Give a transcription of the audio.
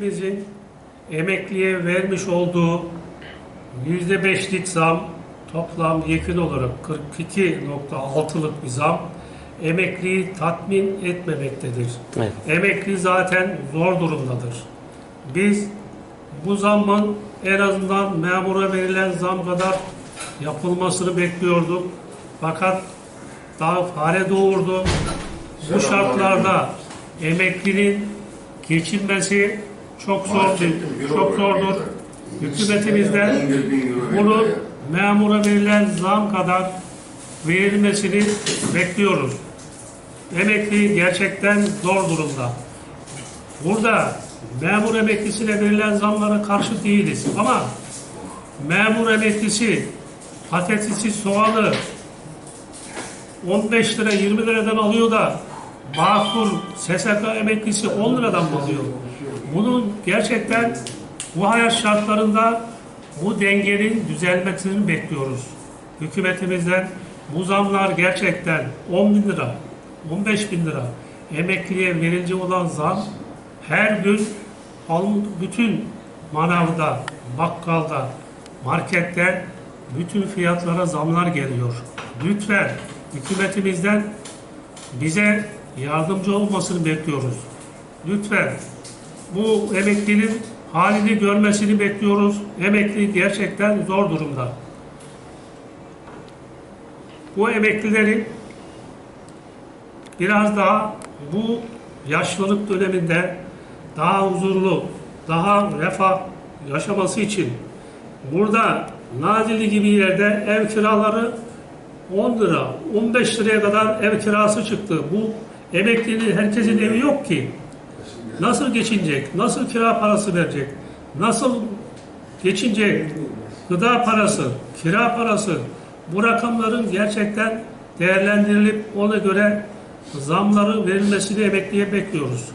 Bizim emekliye vermiş olduğu yüzde beşlik zam toplam yekün olarak 42.6'lık bir zam emekliyi tatmin etmemektedir. Evet. Emekli zaten zor durumdadır. Biz bu zammın en azından memura verilen zam kadar yapılmasını bekliyorduk. Fakat daha fare doğurdu. Bu şartlarda emeklinin geçinmesi çok zordur. Çok zordur. Hükümetimizden bunun memura verilen zam kadar verilmesini bekliyoruz. Emekli gerçekten zor durumda. Burada memur emeklisine verilen zamlara karşı değiliz ama memur emeklisi patatesi, soğanı 15 lira 20 liradan alıyor da Bağkur SSK emeklisi 10 liradan mı? Bunun gerçekten bu hayat şartlarında bu dengenin düzelmesini bekliyoruz. Hükümetimizden bu zamlar gerçekten 10 bin lira, 15 bin lira emekliye verilecek olan zam her gün bütün manavda, bakkalda, markette bütün fiyatlara zamlar geliyor. Lütfen hükümetimizden bize yardımcı olmasını bekliyoruz. Lütfen bu emeklinin halini görmesini bekliyoruz. Emekli gerçekten zor durumda. Bu emeklilerin biraz daha bu yaşlılık döneminde daha huzurlu, daha refah yaşaması için burada Nazilli gibi yerde ev kiraları 10 lira, 15 liraya kadar ev kirası çıktı. Bu emeklinin herkesin evi yok ki. Nasıl geçinecek? Nasıl kira parası verecek? Nasıl geçinecek? Gıda parası, kira parası. Bu rakamların gerçekten değerlendirilip ona göre zamları verilmesini emekliye bekliyoruz.